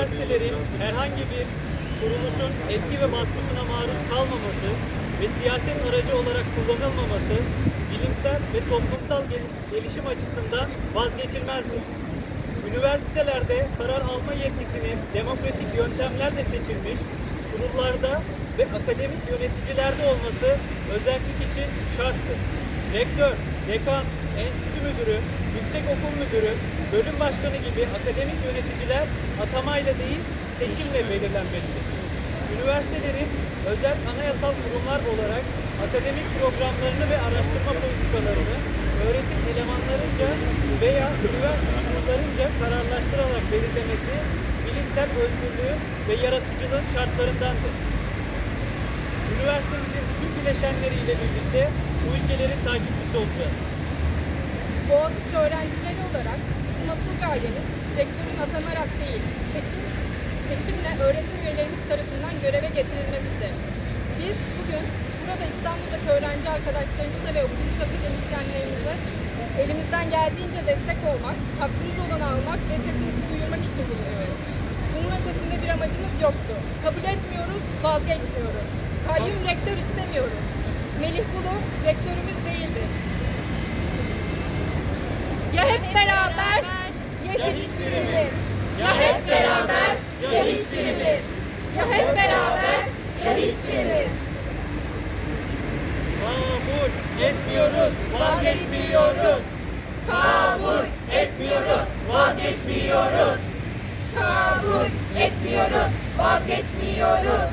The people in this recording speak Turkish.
herhangi bir kuruluşun etki ve baskısına maruz kalmaması ve siyaset aracı olarak kullanılmaması bilimsel ve toplumsal gel- gelişim açısından vazgeçilmezdir. Üniversitelerde karar alma yetkisinin demokratik yöntemlerle seçilmiş kurullarda ve akademik yöneticilerde olması özellik için şarttır. Rektör, dekan, enstitü müdürü, yüksek okul müdürü, bölüm başkanı gibi akademik yöneticiler atamayla değil seçimle belirlenmelidir. Üniversitelerin özel anayasal kurumlar olarak akademik programlarını ve araştırma politikalarını öğretim elemanlarınca veya üniversite kurullarınca kararlaştırarak belirlemesi bilimsel özgürlüğün ve yaratıcılığın şartlarındandır. Üniversitemizin tüm bileşenleriyle birlikte bu takipçisi olacağız. Boğaziçi öğrencileri olarak bizim asıl gayemiz rektörün atanarak değil, seçim, seçimle öğretim üyelerimiz tarafından göreve getirilmesidir. Biz bugün burada İstanbul'daki öğrenci arkadaşlarımıza ve okulumuz akademisyenlerimize elimizden geldiğince destek olmak, hakkımız olanı almak ve sesimizi duyurmak için bulunuyoruz. Bunun ötesinde bir amacımız yoktu. Kabul etmiyoruz, vazgeçmiyoruz. Kayyum rektör istemiyoruz. Melih Bulu rektörümüz değildir. Ya hep beraber ya hiçbirimiz. Ya hep beraber ya hiçbirimiz. Ya hep beraber ya hiçbirimiz. Kabul etmiyoruz, vazgeçmiyoruz. Kabul etmiyoruz, vazgeçmiyoruz. Kabul etmiyoruz, vazgeçmiyoruz.